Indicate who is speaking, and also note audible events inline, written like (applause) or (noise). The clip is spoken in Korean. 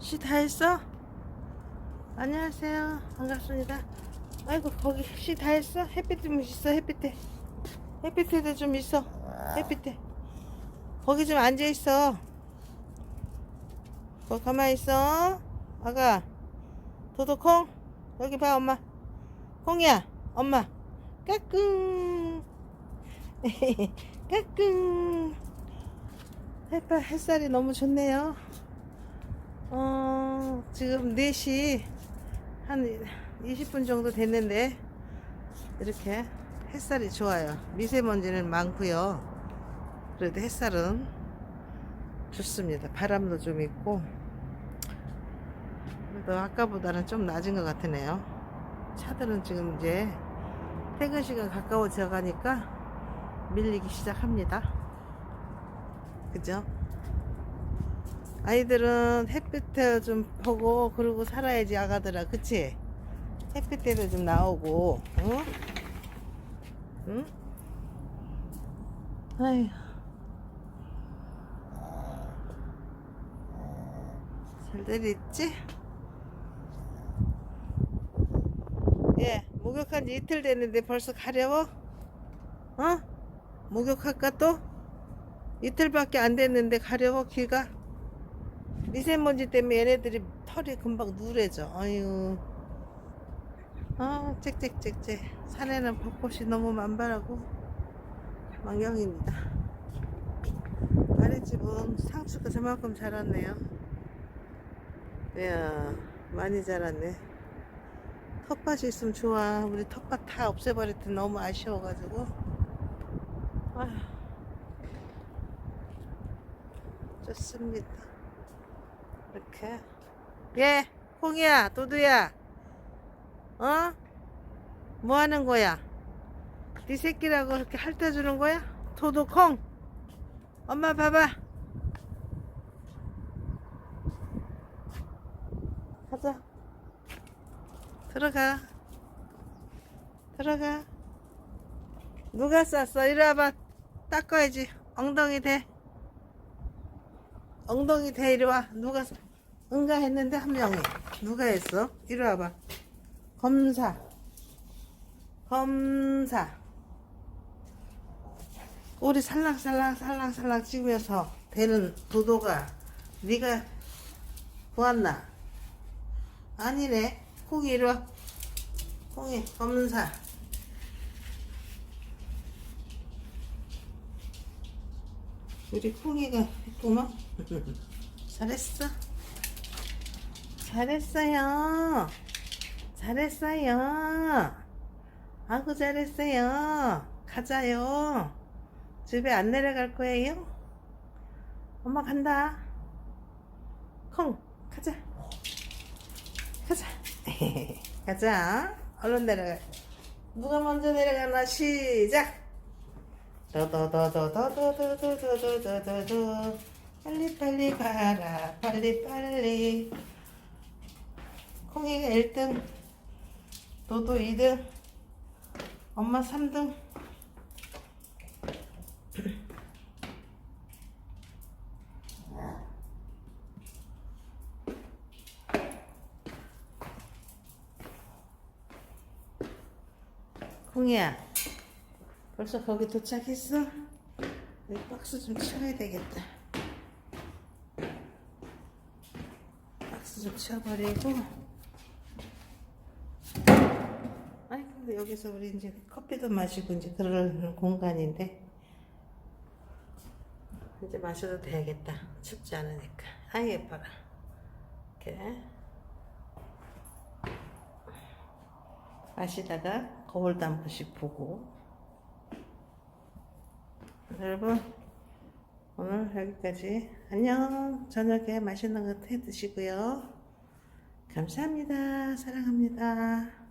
Speaker 1: 시다 했어? 안녕하세요. 반갑습니다. 아이고 거기 시다 했어? 햇빛 좀 있어 햇빛에. 햇빛에도 좀 있어. 햇빛에. 거기 좀 앉아 있어. 거기 가만히 있어. 아가. 도도콩. 여기 봐 엄마. 콩이야. 엄마. 까꿍. (laughs) 까꿍. 햇살, 햇살이 너무 좋네요. 어, 지금 4시 한 20분 정도 됐는데, 이렇게 햇살이 좋아요. 미세먼지는 많고요. 그래도 햇살은 좋습니다. 바람도 좀 있고, 그래도 아까보다는 좀 낮은 것 같으네요. 차들은 지금 이제 퇴근 시간 가까워져 가니까 밀리기 시작합니다. 그죠? 아이들은 햇빛에 좀 보고 그러고 살아야지 아가들아 그치? 햇빛에도 좀 나오고 응? 응? 아휴 잘들 있지? 예 목욕한 지 이틀 됐는데 벌써 가려워? 어? 목욕할까 또? 이틀밖에 안 됐는데 가려워 귀가 미세먼지 때문에 얘네들이 털이 금방 누래져. 아유. 아 짹짹짹짹 산에는 벚꽃이 너무 만발하고 망경입니다. 아랫집은 상추가 저만큼 자랐네요. 이야 많이 자랐네. 텃밭이 있으면 좋아. 우리 텃밭 다 없애버렸더니 너무 아쉬워가지고. 아휴. 좋습니다. 이렇게. 예, 콩이야, 도두야. 어? 뭐 하는 거야? 네 새끼라고 이렇게 핥아주는 거야? 도도 콩. 엄마 봐봐. 가자. 들어가. 들어가. 누가 쌌어? 이리 와봐. 닦아야지. 엉덩이 대. 엉덩이 대 이리 와. 누가 응가 했는데 한 명이. 누가 했어? 이리 와봐. 검사. 검사. 꼬리 살랑살랑 살랑살랑 찍으면서 되는 도도가 네가 보았나? 아니네. 콩이 이리 와. 콩이 검사 우리 콩이가 했구만. 잘했어. 잘했어요. 잘했어요. 아구 잘했어요. 가자요. 집에 안 내려갈 거예요? 엄마 간다. 콩, 가자. 가자. (laughs) 가자. 얼른 내려가. 누가 먼저 내려가나 시작. 더더더더더더더더더더더 빨리 빨리 가라 빨리 빨리 콩이가 1등 도도 2등 엄마 3등 콩이야 벌써 거기 도착했어? 이 박스 좀 치워야 되겠다. 박스 좀 치워버리고. 아니, 근데 여기서 우리 이제 커피도 마시고 이제 그럴 공간인데. 이제 마셔도 되겠다. 춥지 않으니까. 아, 예뻐라. 이렇게. 마시다가 거울도 한 번씩 보고. 여러분 오늘 여기까지. 안녕. 저녁에 맛있는 거 해 드시고요. 감사합니다. 사랑합니다